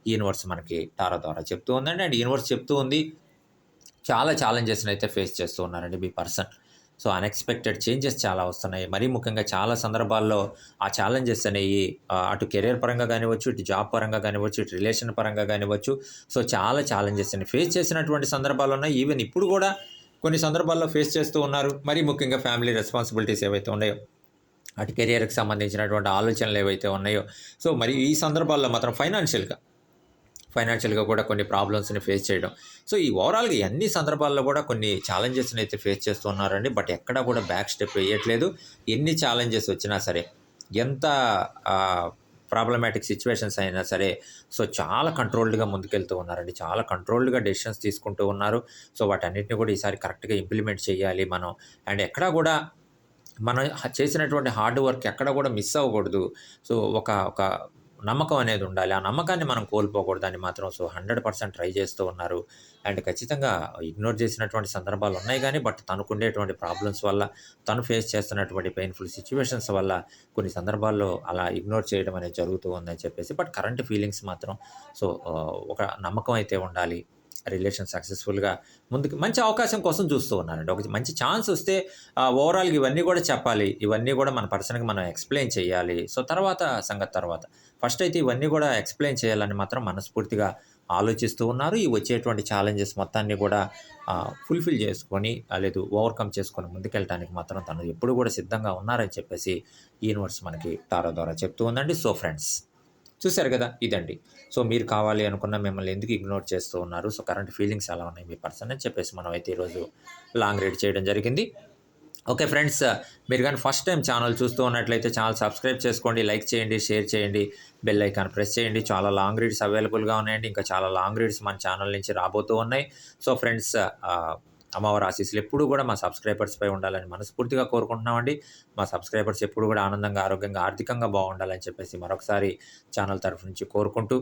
యూనివర్స్ మనకి టారా ద్వారా చెప్తూ ఉందండి. అండ్ యూనివర్స్ చెప్తూ ఉంది. చాలా ఛాలెంజెస్ని అయితే ఫేస్ చేస్తూ ఉన్నారండి మీ పర్సన్ సో అన్ఎక్స్పెక్టెడ్ చేంజెస్ చాలా వస్తున్నాయి. మరీ ముఖ్యంగా చాలా సందర్భాల్లో ఆ ఛాలెంజెస్ అనేవి అటు కెరీర్ పరంగా కానివ్వచ్చు ఇటు జాబ్ పరంగా కానివ్వచ్చు ఇటు రిలేషన్ పరంగా కానివ్వచ్చు. సో చాలా ఛాలెంజెస్ని ఫేస్ చేసినటువంటి సందర్భాలు ఉన్నాయి. ఈవెన్ ఇప్పుడు కూడా కొన్ని సందర్భాల్లో ఫేస్ చేస్తూ ఉన్నారు. మరీ ముఖ్యంగా ఫ్యామిలీ రెస్పాన్సిబిలిటీస్ ఏవైతే ఉన్నాయో అటు కెరియర్కి సంబంధించినటువంటి ఆలోచనలు ఏవైతే ఉన్నాయో. సో మరి ఈ సందర్భాల్లో మాత్రం ఫైనాన్షియల్గా ఫైనాన్షియల్గా కూడా కొన్ని ప్రాబ్లమ్స్ని ఫేస్ చేయడం. సో ఈ ఓవరాల్గా అన్ని సందర్భాల్లో కూడా కొన్ని ఛాలెంజెస్ని అయితే ఫేస్ చేస్తున్నారండి బట్ ఎక్కడ కూడా బ్యాక్ స్టెప్ వేయట్లేదు. ఎన్ని ఛాలెంజెస్ వచ్చినా సరే ఎంత ప్రాబ్లమాటిక్ సిచ్యువేషన్స్ అయినా సరే సో చాలా కంట్రోల్డ్గా ముందుకెళ్తూ ఉన్నారండి. చాలా కంట్రోల్డ్గా డెసిషన్స్ తీసుకుంటూ ఉన్నారు. సో వాటన్నిటిని కూడా ఈసారి కరెక్ట్గా ఇంప్లిమెంట్ చేయాలి మనం. అండ్ ఎక్కడా కూడా మనం చేసినటువంటి హార్డ్ వర్క్ ఎక్కడ కూడా మిస్ అవ్వకూడదు. సో ఒక ఒక నమ్మకం అనేది ఉండాలి. ఆ నమ్మకాన్ని మనం కోల్పోకూడదు మాత్రం సో హండ్రెడ్ పర్సెంట్ ట్రై చేస్తూ ఉన్నారు. అండ్ ఖచ్చితంగా ఇగ్నోర్ చేసినటువంటి సందర్భాలు ఉన్నాయి కానీ బట్ తనకుండేటువంటి ప్రాబ్లమ్స్ వల్ల తను ఫేస్ చేస్తున్నటువంటి పెయిన్ఫుల్ సిచ్యువేషన్స్ వల్ల కొన్ని సందర్భాల్లో అలా ఇగ్నోర్ చేయడం అనేది జరుగుతూ ఉందని చెప్పేసి బట్ కరెంట్ ఫీలింగ్స్ మాత్రం సో ఒక నమ్మకం అయితే ఉండాలి. రిలేషన్ సక్సెస్ఫుల్గా ముందుకు మంచి అవకాశం కోసం చూస్తూ ఉన్నారండి ఒక మంచి ఛాన్స్ వస్తే ఓవరాల్గా ఇవన్నీ కూడా చెప్పాలి. ఇవన్నీ కూడా మన పర్సన్కి మనం ఎక్స్ప్లెయిన్ చేయాలి. సో తర్వాత సంగతి తర్వాత. ఫస్ట్ అయితే ఇవన్నీ కూడా ఎక్స్ప్లెయిన్ చేయాలని మాత్రం మనస్ఫూర్తిగా ఆలోచిస్తూ ఉన్నారు. ఈ వచ్చేటువంటి ఛాలెంజెస్ మొత్తాన్ని కూడా ఫుల్ఫిల్ చేసుకొని లేదు ఓవర్కమ్ చేసుకొని ముందుకెళ్ళడానికి మాత్రం తను ఎప్పుడు కూడా సిద్ధంగా ఉన్నారని చెప్పేసి యూనివర్స్ మనకి తారో ద్వారా చెప్తూ ఉందండి. సో ఫ్రెండ్స్ చూశారు కదా ఇదండి. సో మీరు కావాలి అనుకున్న మిమ్మల్ని ఎందుకు ఇగ్నోర్ చేస్తూ ఉన్నారు? సో కరెంట్ ఫీలింగ్స్ ఎలా ఉన్నాయి మీ పర్సన్ అని చెప్పేసి మనం అయితే ఈరోజు లాంగ్ రీడ్ చేయడం జరిగింది. ఓకే ఫ్రెండ్స్ మీరు కానీ ఫస్ట్ టైం ఛానల్ చూస్తూ ఉన్నట్లయితే ఛానల్ సబ్స్క్రైబ్ చేసుకోండి లైక్ చేయండి షేర్ చేయండి బెల్ ఐకాన్ ప్రెస్ చేయండి. చాలా లాంగ్ రీడ్స్ అవైలబుల్గా ఉన్నాయండి. ఇంకా చాలా లాంగ్ రీడ్స్ మన ఛానల్ నుంచి రాబోతూ ఉన్నాయి. సో ఫ్రెండ్స్ అమ్మవారి ఆశీస్సులు ఎప్పుడు కూడా మా సబ్స్క్రైబర్స్పై ఉండాలని మనస్ఫూర్తిగా కోరుకుంటున్నామండి. మా సబ్స్క్రైబర్స్ ఎప్పుడు కూడా ఆనందంగా ఆరోగ్యంగా ఆర్థికంగా బాగుండాలని చెప్పేసి మరొకసారి ఛానల్ తరఫు నుంచి కోరుకుంటూ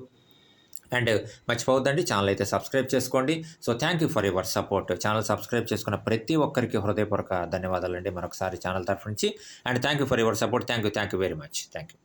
అండ్ మర్చిపోవద్దండి ఛానల్ అయితే సబ్స్క్రైబ్ చేసుకోండి. So thank you for your support. Channel subscribe చేసుకున్న ప్రతి ఒక్కరికి హృదయపూర్వక ధన్యవాదాలండి. మరొకసారి ఛానల్ తరఫు నుంచి. And thank you for your support. Thank you thank you very much. Thank you